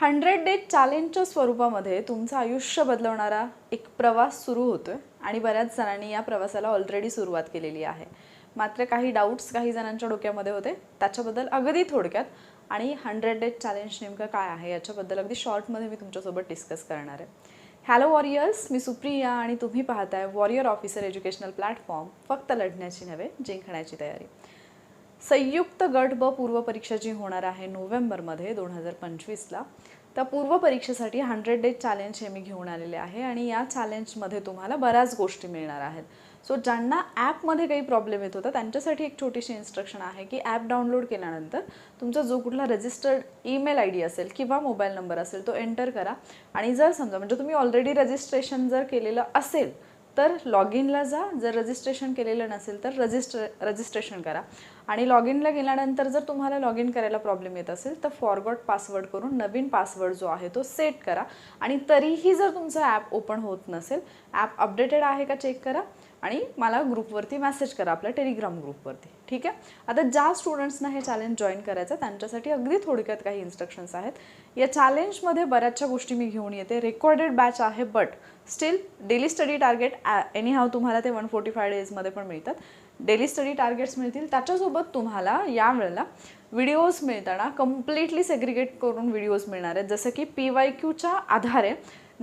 Hundred days चॅलेंजच्या स्वरूपामध्ये तुमचं आयुष्य बदलवणारा एक प्रवास सुरू होतोय आणि बऱ्याच जणांनी या प्रवासाला ऑलरेडी सुरुवात केलेली आहे. मात्र काही डाऊट्स काही जणांच्या डोक्यामध्ये होते. त्याच्याबद्दल अगदी थोडक्यात आणि हंड्रेड डेज चॅलेंज नेमकं काय आहे याच्याबद्दल अगदी शॉर्टमध्ये मी तुमच्यासोबत डिस्कस करणार आहे. हॅलो वॉरियर्स मी सुप्रिया आणि तुम्ही पाहताय वॉरियर ऑफिसर एज्युकेशनल प्लॅटफॉर्म फक्त लढण्याची नव्हे जिंकण्याची तयारी. संयुक्त गट ब पूर्व परीक्षा जी होणार आहे नोव्हेंबरमध्ये दोन हजार पंचवीसला. त्या पूर्व परीक्षेसाठी हंड्रेड डेज चॅलेंज हे मी घेऊन आलेले आहे आणि या चॅलेंजमध्ये तुम्हाला बऱ्याच गोष्टी मिळणार आहेत. सो ज्यांना ॲपमध्ये काही प्रॉब्लेम येत होता त्यांच्यासाठी एक छोटीशी इन्स्ट्रक्शन आहे की ॲप डाउनलोड केल्यानंतर तुमचा जो कुठला रजिस्टर्ड ईमेल आय डी असेल किंवा मोबाईल नंबर असेल तो एंटर करा. आणि जर समजा म्हणजे तुम्ही ऑलरेडी रजिस्ट्रेशन जर केलेलं असेल तर लॉग इनला जा. जर रजिस्ट्रेशन केलेलं नसेल तर रजिस्ट्र रजिस्ट्रेशन करा. आणि लॉग इनला गेल्यानंतर जर तुम्हाला लॉग इन करायला प्रॉब्लेम येत असेल तर फॉरगॉट पासवर्ड करून नवीन पासवर्ड जो आहे तो सेट करा. आणि तरीही जर तुमचं ॲप ओपन होत नसेल ॲप अपडेटेड आहे का चेक करा. आणि मला ग्रुपवरती मेसेज करा आपल्या टेलिग्राम ग्रुपवरती ठीक आहे? आता ज्या स्टुडंट्सना हे चॅलेंज जॉईन करायचं त्यांच्यासाठी अगदी थोडक्यात काही इन्स्ट्रक्शन्स आहेत. या चॅलेंजमध्ये बऱ्याचशा गोष्टी मी घेऊन येते. रेकॉर्डेड बॅच आहे but still daily study target anyhow तुम्हाला ते वन फोर्टी फाय डेजमध्ये पण मिळतात. डेली स्टडी टार्गेट्स मिळतील. त्याच्यासोबत तुम्हाला यावेळेला व्हिडिओज मिळताना कम्प्लिटली सेग्रिगेट करून व्हिडिओज मिळणार आहेत. जसं की पी वाय क्यूच्या आधारे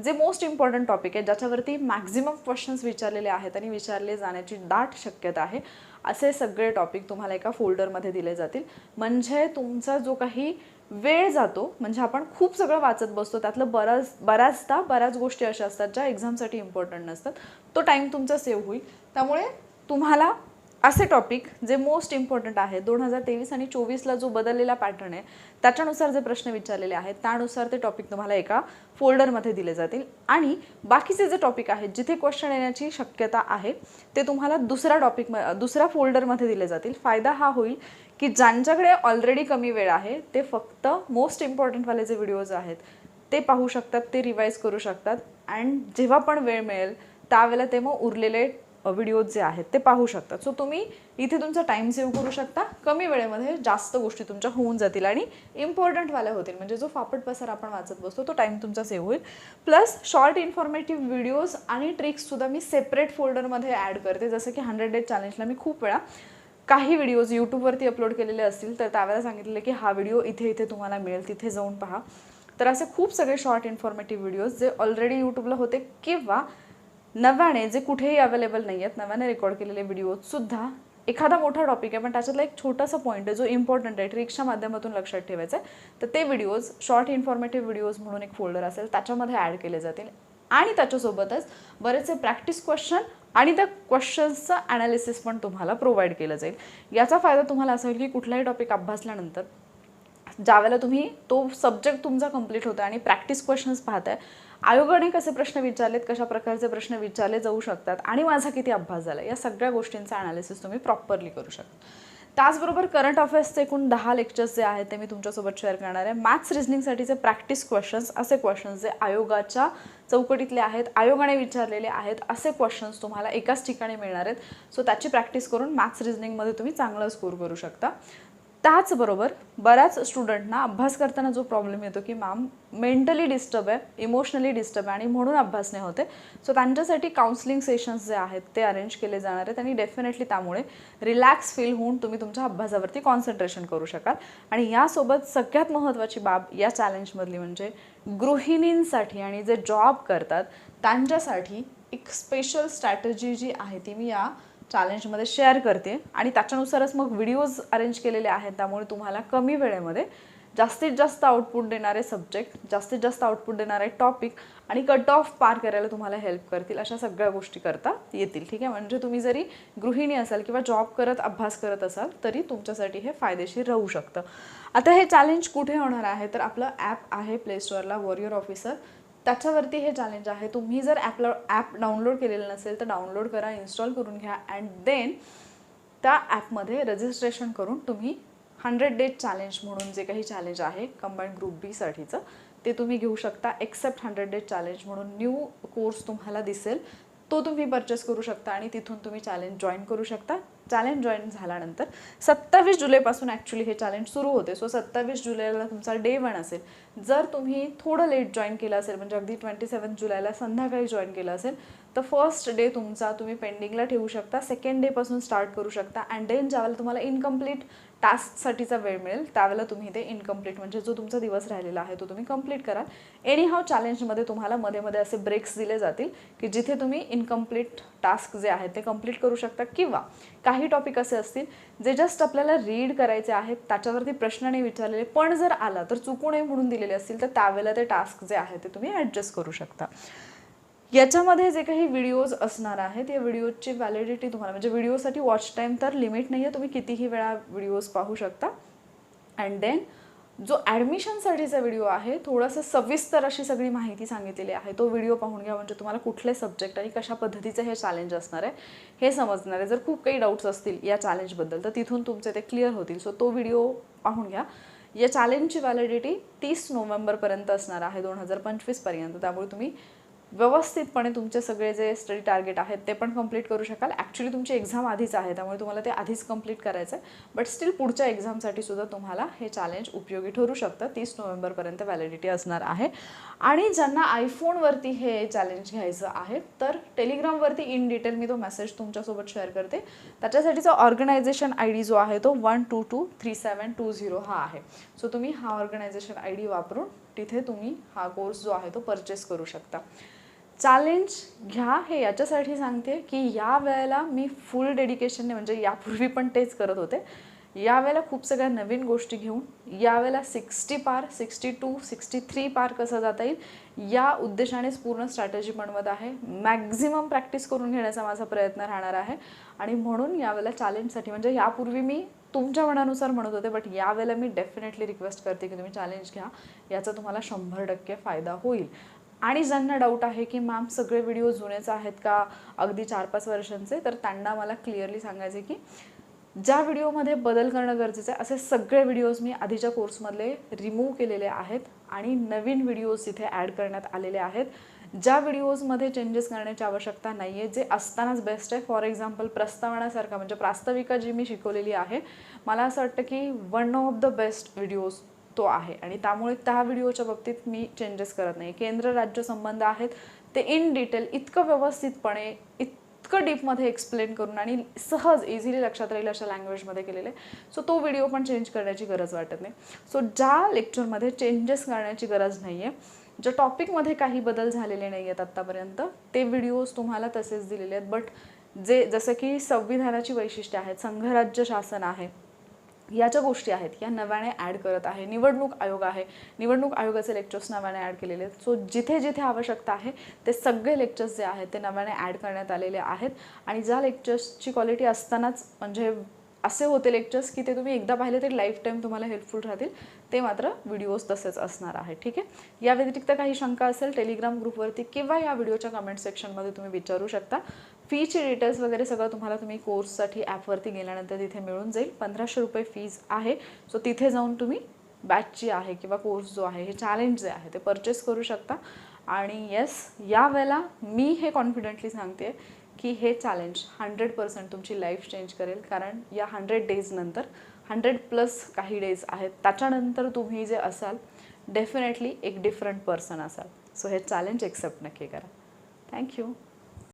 जे मोस्ट इम्पॉर्टंट टॉपिक आहे ज्याच्यावरती मॅक्झिमम क्वेश्चन्स विचारलेले आहेत आणि विचारले जाण्याची दाट शक्यता आहे. असे सगळे टॉपिक तुम्हाला एका फोल्डरमध्ये दिले जातील. म्हणजे तुमचा जो काही वेळ जातो म्हणजे आपण खूप सगळं वाचत बसतो त्यातलं बराच बऱ्याचदा बऱ्याच गोष्टी अशा असतात ज्या एक्झामसाठी इम्पॉर्टंट नसतात. तो टाईम तुमचा सेव्ह होईल. त्यामुळे तुम्हाला असे टॉपिक जे मोस्ट इम्पॉर्टंट आहे दोन हजार तेवीस आणि चोवीसला जो बदललेला पॅटर्न आहे त्याच्यानुसार जे प्रश्न विचारलेले आहेत त्यानुसार ते टॉपिक तुम्हाला एका फोल्डरमध्ये दिले जातील. आणि बाकीचे जे टॉपिक आहेत जिथे क्वेश्चन येण्याची शक्यता आहे ते तुम्हाला दुसऱ्या टॉपिक दुसऱ्या फोल्डरमध्ये दिले जातील. फायदा हा होईल की ज्यांच्याकडे ऑलरेडी कमी वेळ आहे ते फक्त मोस्ट इम्पॉर्टंटवाले जे व्हिडिओज आहेत ते पाहू शकतात ते रिवाईज करू शकतात. अँड जेव्हा पण वेळ मिळेल त्यावेळेला ते मग उरलेले व्हिडिओज जे आहेत ते पाहू शकतात सो तुम्ही इथे तुमचा टाईम सेव्ह करू शकता. कमी वेळेमध्ये जास्त गोष्टी तुमच्या होऊन जातील आणि इम्पॉर्टंटवाल्या होतील. म्हणजे जो फापट पसार आपण वाचत बसतो तो टाईम तुमचा सेव्ह होईल. प्लस शॉर्ट इन्फॉर्मेटिव्ह व्हिडिओज आणि ट्रिक्ससुद्धा मी सेपरेट फोल्डरमध्ये ॲड करते. जसं की हंड्रेड डेज चॅलेंजला मी खूप वेळा काही व्हिडिओज यूट्यूबवरती अपलोड केलेले असतील तर त्यावेळेला सांगितलेलं की हा व्हिडिओ इथे इथे तुम्हाला मिळेल तिथे जाऊन पहा. तर असे खूप सगळे शॉर्ट इन्फॉर्मेटिव्ह व्हिडिओज जे ऑलरेडी यूट्यूबला होते किंवा नव्याने जे कुठेही अवेलेबल नाही आहेत नव्याने रेकॉर्ड केलेले व्हिडिओजसुद्धा एखादा मोठा टॉपिक आहे पण त्याच्यातला एक छोटासा पॉईंट आहे जो इम्पॉर्टंट आहे ट्रिक्सच्या माध्यमातून लक्षात ठेवायचा आहे. तर ते व्हिडिओज शॉर्ट इन्फॉर्मेटिव्ह व्हिडिओज म्हणून एक फोल्डर असेल त्याच्यामध्ये ॲड केले जातील. आणि त्याच्यासोबतच बरेचसे प्रॅक्टिस क्वेश्चन आणि त्या क्वेश्चन्सचं ॲनालिसिस पण तुम्हाला प्रोव्हाइड केलं जाईल. याचा फायदा तुम्हाला असा होईल की कुठलाही टॉपिक अभ्यासल्यानंतर ज्यावेळेला तुम्ही तो सब्जेक्ट तुमचा कंप्लीट होता आणि प्रॅक्टिस क्वेश्चन्स पाहताय आयोगाने कसे प्रश्न विचारलेत कशा प्रकारचे प्रश्न विचारले जाऊ शकतात आणि माझा किती अभ्यास झाला या सगळ्या गोष्टींचा अनालिसिस तुम्ही प्रॉपरली करू शकता. त्याचबरोबर करंट अफेअर्सचे एकूण दहा लेक्चर्स जे आहेत ते मी तुमच्यासोबत शेअर करणार आहे. मॅथ्स रिझनिंगसाठीचे प्रॅक्टिस क्वेश्चन्स असे क्वेश्चन्स जे आयोगाच्या चौकटीतले आहेत आयोगाने विचारलेले आहेत असे क्वेश्चन्स तुम्हाला एकाच ठिकाणी मिळणार आहेत. सो त्याची प्रॅक्टिस करून मॅथ्स रिझनिंगमध्ये तुम्ही चांगला स्कोर करू शकता. त्याचबरोबर बऱ्याच स्टुडंटना अभ्यास करताना जो प्रॉब्लेम येतो की मॅम मेंटली डिस्टर्ब आहे इमोशनली डिस्टर्ब आहे आणि म्हणून अभ्यास नाही होते सो त्यांच्यासाठी काउन्सिलिंग सेशन्स जे आहेत ते अरेंज केले जाणार आहेत आणि डेफिनेटली त्यामुळे रिलॅक्स फील होऊन तुम्ही तुमच्या अभ्यासावरती कॉन्सन्ट्रेशन करू शकाल. आणि यासोबत सगळ्यात महत्त्वाची बाब या चॅलेंजमधली म्हणजे गृहिणींसाठी आणि जे जॉब करतात त्यांच्यासाठी एक स्पेशल स्ट्रॅटजी जी आहे ती मी या चॅलेंजमध्ये शेअर करते. आणि त्याच्यानुसारच मग व्हिडिओज अरेंज केलेले आहेत. त्यामुळे तुम्हाला कमी वेळेमध्ये जास्तीत जास्त आउटपुट देणारे सब्जेक्ट जास्तीत जास्त आउटपुट देणारे टॉपिक आणि कट ऑफ पार करायला तुम्हाला हेल्प करतील. अशा सगळ्या गोष्टी करता येतील. ठीक आहे? म्हणजे तुम्ही जरी गृहिणी असाल किंवा जॉब करत अभ्यास करत असाल तरी तुमच्यासाठी हे फायदेशीर राहू शकतं. आता हे चॅलेंज कुठे होणार आहे? तर आपलं ॲप आहे प्ले स्टोअरला वॉरियर ऑफिसर त्याच्यावरती हे चॅलेंज आहे. तुम्ही जर ॲपला ॲप डाउनलोड केलेलं नसेल तर डाउनलोड करा इन्स्टॉल करून घ्या अँड देन त्या ॲपमध्ये रजिस्ट्रेशन करून तुम्ही हंड्रेड डेज चॅलेंज म्हणून जे काही चॅलेंज आहे कंबाईंड ग्रुप बीसाठीचं ते तुम्ही घेऊ शकता. एक्सेप्ट हंड्रेड डेज चॅलेंज म्हणून न्यू कोर्स तुम्हाला दिसेल. तो तुम्ही परचेस करू शकता आणि तिथून तुम्ही चॅलेंज जॉईन करू शकता. चॅलेंज जॉईन झाल्यानंतर सत्तावीस जुलैपासून ॲक्च्युली हे चॅलेंज सुरू होते. सो सत्तावीस जुलैला तुमचा डे वन असेल. जर तुम्ही थोडं लेट जॉईन केलं असेल म्हणजे अगदी ट्वेंटी सेवन जुलैला संध्याकाळी जॉईन केलं असेल तर फर्स्ट डे तुमचा तुम्ही पेंडिंगला ठेवू शकता. सेकंड डेपासून स्टार्ट करू शकता. अँड देन ज्यावेळेला तुम्हाला इनकम्प्लीट टास्कसाठीचा वेळ मिळेल त्यावेळेला तुम्ही ते इनकम्प्लीट म्हणजे जो तुमचा दिवस राहिलेला आहे तो तुम्ही कंप्लीट कराल. एनी हाव चॅलेंजमध्ये तुम्हाला मध्ये मध्ये असे ब्रेक्स दिले जातील की जिथे तुम्ही इनकम्प्लीट टास्क जे आहेत ते कंप्लीट करू शकता. किंवा काही टॉपिक असे असतील जे जस्ट आपल्याला रीड करायचे आहेत त्याच्यावरती प्रश्न नाही विचारलेले पण जर आला तर चुकू नये म्हणून दिलेले असतील तर त्यावेळेला ते टास्क जे आहे ते तुम्ही ॲडजस्ट करू शकता. याच्यामध्ये जे काही व्हिडिओज असणार आहेत या व्हिडिओजची व्हॅलिडिटी तुम्हाला म्हणजे व्हिडिओसाठी वॉच टाईम तर लिमिट नाही आहे तुम्ही कितीही वेळा व्हिडिओज पाहू शकता. अँड देन जो ॲडमिशनसाठीचा व्हिडिओ आहे थोडंसं सविस्तर अशी सगळी माहिती सांगितलेली आहे. तो व्हिडिओ पाहून घ्या म्हणजे तुम्हाला कुठले सब्जेक्ट आणि कशा पद्धतीचं हे चॅलेंज असणार आहे हे समजणार आहे. जर खूप काही डाऊट्स असतील या चॅलेंजबद्दल तर तिथून तुमचे ते क्लिअर होतील. सो तो व्हिडिओ पाहून घ्या. या चॅलेंजची व्हॅलिडिटी तीस नोव्हेंबरपर्यंत असणार आहे दोन हजार पंचवीसपर्यंत. त्यामुळे तुम्ही व्यवस्थितपणे तुमचे सगळे जे स्टडी टार्गेट आहेत ते पण कंप्लीट करू शकाल. ॲक्च्युली तुमची एक्झाम आधीच आहे त्यामुळे तुम्हाला ते आधीच कंप्लीट करायचं आहे बट स्टील पुढच्या एक्झामसाठी सुद्धा तुम्हाला हे चॅलेंज उपयोगी ठरू शकतं. तीस नोव्हेंबरपर्यंत व्हॅलिडिटी असणार आहे. आणि ज्यांना आयफोनवरती हे चॅलेंज घ्यायचं आहे तर टेलिग्रामवरती इन डिटेल मी तो मेसेज तुमच्यासोबत शेअर करते. त्याच्यासाठीचा ऑर्गनायझेशन आय डी जो आहे तो one two two three seven two zero हा आहे. सो तुम्ही हा ऑर्गनायझेशन आय डी वापरून तिथे तुम्ही हा कोर्स जो आहे तो परचेस करू शकता. चॅलेंज घ्या हे याच्यासाठी सांगते की या वेळेला मी फुल डेडिकेशनने म्हणजे यापूर्वी पण तेच करत होते. यावेळेला खूप सगळ्या नवीन गोष्टी घेऊन यावेळेला सिक्स्टी पार सिक्स्टी टू सिक्स्टी थ्री पार कसं जाता येईल या उद्देशानेच पूर्ण स्ट्रॅटेजी बनवत आहे. मॅक्झिमम प्रॅक्टिस करून घेण्याचा माझा प्रयत्न राहणार आहे. आणि म्हणून यावेळेला चॅलेंजसाठी म्हणजे यापूर्वी मी तुमच्या मनानुसार म्हणत होते बट यावेळेला मी डेफिनेटली रिक्वेस्ट करते की तुम्ही चॅलेंज घ्या. याचा तुम्हाला शंभर टक्के फायदा होईल. आणि ज्यांना डाऊट आहे की मॅम सगळे व्हिडिओ जुनेच आहेत का? अगदी चार पाच वर्षांचे. तर त्यांना मला क्लिअरली सांगायचे की ज्या व्हिडिओमध्ये बदल करणं गरजेचं आहे असे सगळे व्हिडिओज मी आधीच्या कोर्समधले रिमूव्ह केलेले आहेत आणि नवीन व्हिडिओज इथे ॲड करण्यात आलेले आहेत. ज्या व्हिडिओजमध्ये चेंजेस करण्याची आवश्यकता नाही आहे जे असतानाच बेस्ट आहे. फॉर एक्झाम्पल प्रस्तावनासारखा म्हणजे प्रास्ताविका जी मी शिकवलेली आहे मला असं वाटतं की one of the best videos तो आहे. आणि त्यामुळे त्या व्हिडिओच्या बाबतीत मी चेंजेस करत नाही. केंद्र राज्य संबंध आहेत ते इन डिटेल इतकं व्यवस्थितपणे इतकं डीपमध्ये एक्सप्लेन करून आणि सहज इझिली लक्षात राहील अशा लँग्वेजमध्ये केलेले. सो तो व्हिडिओ पण चेंज करण्याची गरज वाटत नाही. सो ज्या लेक्चरमध्ये चेंजेस करण्याची गरज नाही आहे ज्या टॉपिकमध्ये काही बदल झालेले नाही आहेत आत्तापर्यंत ते व्हिडिओज तुम्हाला तसेच दिलेले आहेत. बट जे जसं की संविधानाची वैशिष्ट्ये आहेत संघराज्य शासन आहे या ज्या गोष्टी आहेत या नव्याने ॲड करत आहे निवडणूक आयोग आहे. निवडणूक आयोगाचे लेक्चर्स नव्याने ॲड केलेले आहेत. सो जिथे जिथे आवश्यकता आहे ते सगळे लेक्चर्स जे आहेत ते नव्याने ॲड करण्यात आलेले आहेत. आणि ज्या लेक्चर्सची क्वालिटी असतानाच म्हणजे असे होते लेक्चर्स की ते तुम्ही एकदा पाहिले तरी लाईफ टाईम तुम्हाला हेल्पफुल राहतील. ते मात्र व्हिडिओज तसेच असणार आहे. ठीक आहे? या व्यतिरिक्त काही शंका असेल टेलिग्राम ग्रुपवरती किंवा या व्हिडिओच्या कमेंट सेक्शनमध्ये तुम्ही विचारू शकता. फीचे डिटेल्स वगैरे सगळं तुम्हाला तुम्ही कोर्ससाठी ॲपवरती गेल्यानंतर तिथे मिळून जाईल. पंधराशे रुपये फीज आहे. सो तिथे जाऊन तुम्ही बॅचची आहे किंवा कोर्स जो आहे हे चॅलेंज जे आहे ते परचेस करू शकता. आणि येस या वेळेला मी हे कॉन्फिडेंटली सांगते की हे चॅलेंज हंड्रेड पर्सेंट तुमची लाईफ चेंज करेल. कारण या हंड्रेड डेजनंतर हंड्रेड प्लस काही डेज आहेत. त्याच्यानंतर तुम्ही जे असाल डेफिनेटली एक डिफरंट पर्सन असाल. सो हे चॅलेंज एक्सेप्ट नक्की करा. Thank you